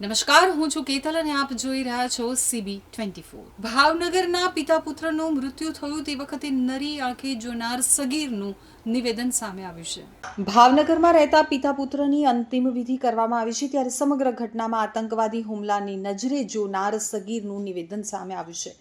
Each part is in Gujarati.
નમસ્કાર, હું છું કેતલ અને આપ જોઈ રહ્યા છો સીબી ટ્વેન્ટી ફોર ભાવનગરના પિતા પુત્રનું મૃત્યુ થયું તે વખતે નરી આંખે જોનાર સગીરનું નિવેદન સામે આવ્યું છે. ભાવનગરમાં રહેતા પિતા પુત્રની અંતિમ વિધિ કરવામાં આવી છે, ત્યારે સમગ્ર ઘટનામાં આતંકવાદી હુમલાની નજરે જોનાર સગીરનું નિવેદન સામે આવ્યું છે.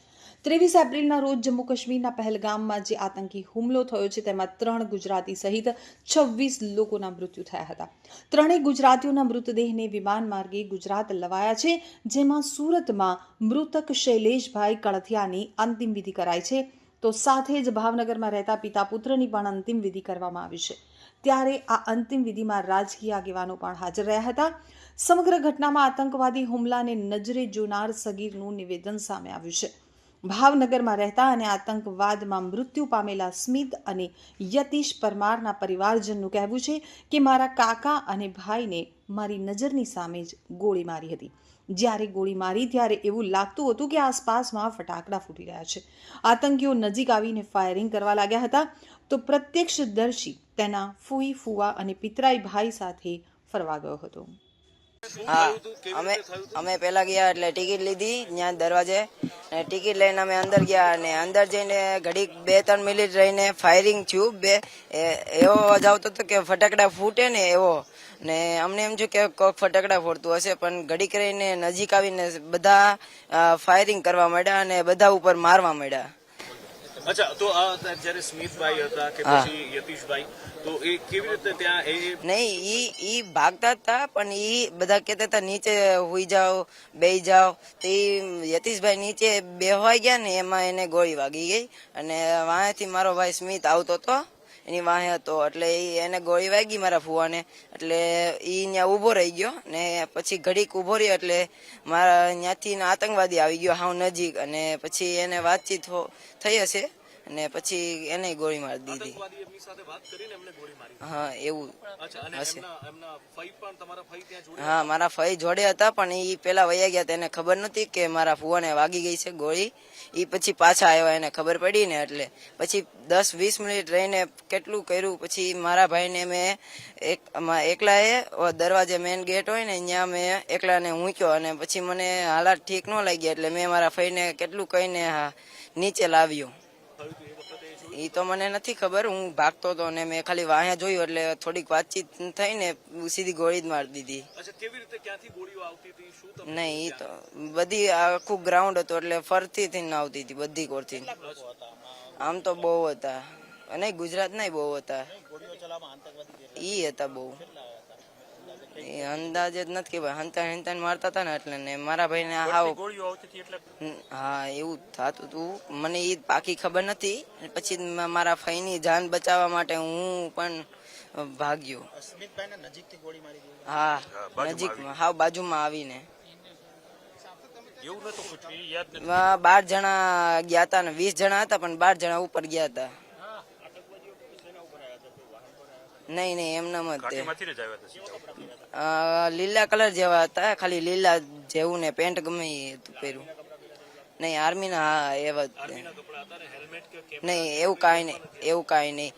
ત્રેવીસ એપ્રિલના રોજ જમ્મુ કાશ્મીરના પહેલગામમાં જે આતંકી હુમલો થયો છે, તેમાં ત્રણ ગુજરાતી સહિત છવ્વીસ લોકોના મૃત્યુ થયા હતા. ત્રણેય ગુજરાતીઓના મૃતદેહને વિમાન માર્ગે ગુજરાત લવાયા છે, જેમાં સુરતમાં મૃતક શૈલેષભાઈ કળથિયાની અંતિમ વિધિ કરાઈ છે. તો સાથે જ ભાવનગરમાં રહેતા પિતા પુત્રની પણ અંતિમ વિધિ કરવામાં આવી છે. ત્યારે આ અંતિમ વિધિમાં રાજકીય આગેવાનો પણ હાજર રહ્યા હતા. સમગ્ર ઘટનામાં આતંકવાદી હુમલાને નજરે જોનાર સગીરનું નિવેદન સામે આવ્યું છે. ભાવનગરમાં રહેતા અને આતંકવાદમાં મૃત્યુ પામેલા સ્મિત અને યતીશ પરમારના પરિવારજનનું કહેવું છે કે મારા કાકા અને ભાઈને મારી નજરની સામે જ ગોળી મારી હતી. જ્યારે ગોળી મારી ત્યારે એવું લાગતું હતું કે આસપાસમાં ફટાકડા ફૂટી રહ્યા છે. આતંકીઓ નજીક આવીને ફાયરિંગ કરવા લાગ્યા હતા તો પ્રત્યક્ષદર્શી તેના ફૂઈ ફૂવા અને પિતરાઈ ભાઈ સાથે ફરવા ગયો હતો. હા, અમે અમે પેલા ગયા એટલે ટિકિટ લીધી, ત્યાં દરવાજે, ને ટિકિટ લઈને અમે અંદર ગયા અને અંદર જઈને ઘડીક બે, ત્રણ મિનિટ રહીને ફાયરિંગ થયું. બે એવો અવાજ આવતો હતો કે ફટાકડા ફૂટે ને એવો. ને અમને એમ થયું કે કોક ફટાકડા ફોડતું હશે, પણ ઘડીક રહીને નજીક આવીને બધા ફાયરિંગ કરવા માંડ્યા અને બધા ઉપર મારવા માંડ્યા. અચ્છા તો જ્યારે સ્મિતભાઈ હતા કે પછી યતીશભાઈ તો એ કેવી રીતે ત્યાં એ નહીં ઈ ઈ ભાગતા હતા પણ ઈ બધા કહેતા હતા નીચે હુઈ જાઓ બેહી જાઓ. તો ઈ યતીશભાઈ નીચે બેહવાઈ ગયા ને એમાં એને ગોળી વાગી ગઈ. અને વાંહેથી મારો ભાઈ સ્મિત આવતો હતો એની વાહે હતો. એટલે એને ગોળી વાગી મારા ફુવાને. એટલે ઈ ત્યાં ઊભો રહી ગયો ને પછી ઘડીક ઊભો રહ્યો એટલે મારા ત્યાંથી આતંકવાદી આવી ગયો હાવ નજીક. અને પછી એને વાતચીત થઈ હશે. અને પછી એને ગોળી મારી દીધી. હા એવું. હશે. હા મારા ફઈ જોડે હતા પણ એ પેલા વયા ગયા તેને ખબર નહોતી કે મારા ફુવાને વાગી ગઈ છે ગોળી. એ પછી પાછા આવ્યા એને ખબર પડી ને એટલે. પછી દસ વીસ મિનિટ રહીને કેટલું કર્યું પછી મારા ભાઈને મેં એક એકલાએ દરવાજે મેન ગેટ હોય ને ત્યાં મેં એકલાને ઊંક્યો અને પછી મને હાલાત ઠીક ન લાગી એટલે મેં મારા ફઈને કેટલું કહીને નીચે લાવ્યો. ઈ તો મને નથી ખબર હું ભાગતો હતો ને મેં ખાલી વાહ્યા જોયું એટલે થોડીક વાતચીત થઈને સીધી ગોળી જ મારી દીધી. નહીં એ તો બધી આખું ગ્રાઉન્ડ હતું એટલે ફરતી થી આવતી હતી બધી કોરથી. આમ? તો બહુ હતા. અને ગુજરાત ના બહુ હતા. ઈ હતા બહુ. એ અંદાજ જ નથી કે ભાઈ હંતા હંતા મારતા હતા ને એટલે ને મારા ભાઈ ને હા એવું થતું હતું મને એ પાકી ખબર નથી. પછી મારા ફઈની જાન બચાવવા માટે હું પણ ભાગ્યો. હા નજીકમાં હાવ બાજુમાં આવીને. બાર જણા ગયા હતા ને વીસ જણા હતા પણ બાર જણા ઉપર ગયા હતા નહીં નહીં એમનામ જ તે લીલા કલર જેવા હતા ખાલી લીલા જેવું ને પેન્ટ ગમે એ હતું પહેર્યું. નહીં આર્મી ના હા એવા જ. નહીં એવું કાંઈ નહીં એવું કાંઈ નહીં.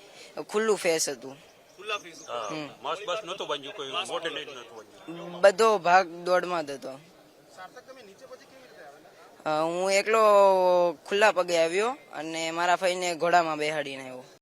ખુલ્લું ફેસ હતું. ખુલ્લા ફેસ હમ. માસ બાસ નતો બાંધ્યું કોઈ મોઢે લઈને નતો બાંધ્યું. બધો ભાગ દોડમાં જ હતો. હું એકલો ખુલ્લા પગે આવ્યો અને મારા ભાઈને ઘોડામાં બેહાડીને આવ્યો.